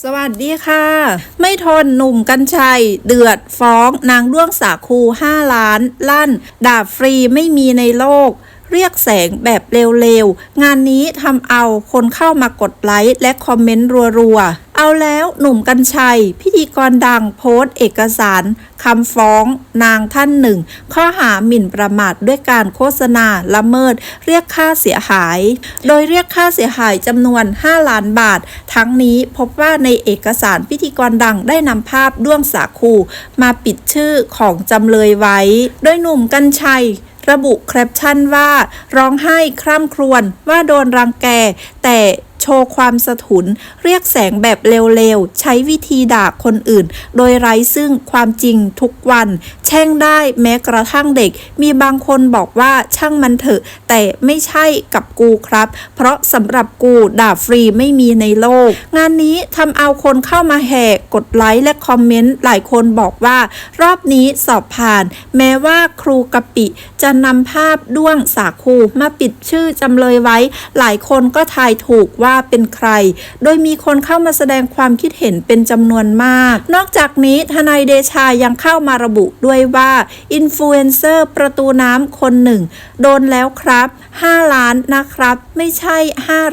สวัสดีค่ะ ไม่ทนหนุ่มกัญชัย เดือดฟ้องนางด้วงสาคู 5 ล้าน ลั่น ดาบฟรีไม่มีในโลก เรียกแสงแบบเร็วๆ งานนี้ทำเอาคนเข้ามากดไลค์และคอมเมนต์รัวๆ เอาแล้วหนุ่มกัญชัย พิธีกรดังโพสต์เอกสารคำฟ้องนางท่านหนึ่ง ข้อหาหมิ่นประมาทด้วยการโฆษณาละเมิด เรียกค่าเสียหาย โดยเรียกค่าเสียหายจำนวน 5 ล้านบาท ทั้งนี้พบว่าในเอกสารพิธีกรดังได้นำภาพด้วงสาคูมาปิดชื่อของจำเลยไว้ โดยหนุ่มกัญชัยระบุแคปชั่นว่า ร้องไห้คร่ำครวญว่าโดนรังแกแต่ โชว์ความสะทุน เรียกแสงแบบเร็วๆ ใช้วิธีด่าคนอื่น โดยไร้ซึ่งความจริงทุกวัน ช่งได้แม้กระทั่งเด็ก มีบางคนบอกว่าช่างมันเถอะ แต่ไม่ใช่กับกูครับ เพราะสำหรับกูด่าฟรีไม่มีในโลก งานนี้ทำเอาคนเข้ามาแห่กดไลค์และคอมเมนต์หลายคนบอกว่า รอบนี้สอบผ่าน แม้ว่าครูกะปิ จะนำภาพด้วงสาคูมาปิดชื่อจำเลยไว้ หลายคนก็ทายถูกว่าเป็นใคร โดยมีคนเข้ามาแสดงความคิดเห็นเป็นจำนวนมาก นอกจากนี้ทนายเดชายังเข้ามาระบุด้วยว่าอินฟลูเอนเซอร์ประตูน้ำคนหนึ่ง โดนแล้วครับ 5 ล้านนะครับ ไม่ใช่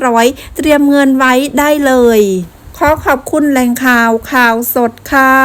500 เตรียมเงินไว้ได้เลย ขอขอบคุณแหล่งข่าวข่าวสดค่ะ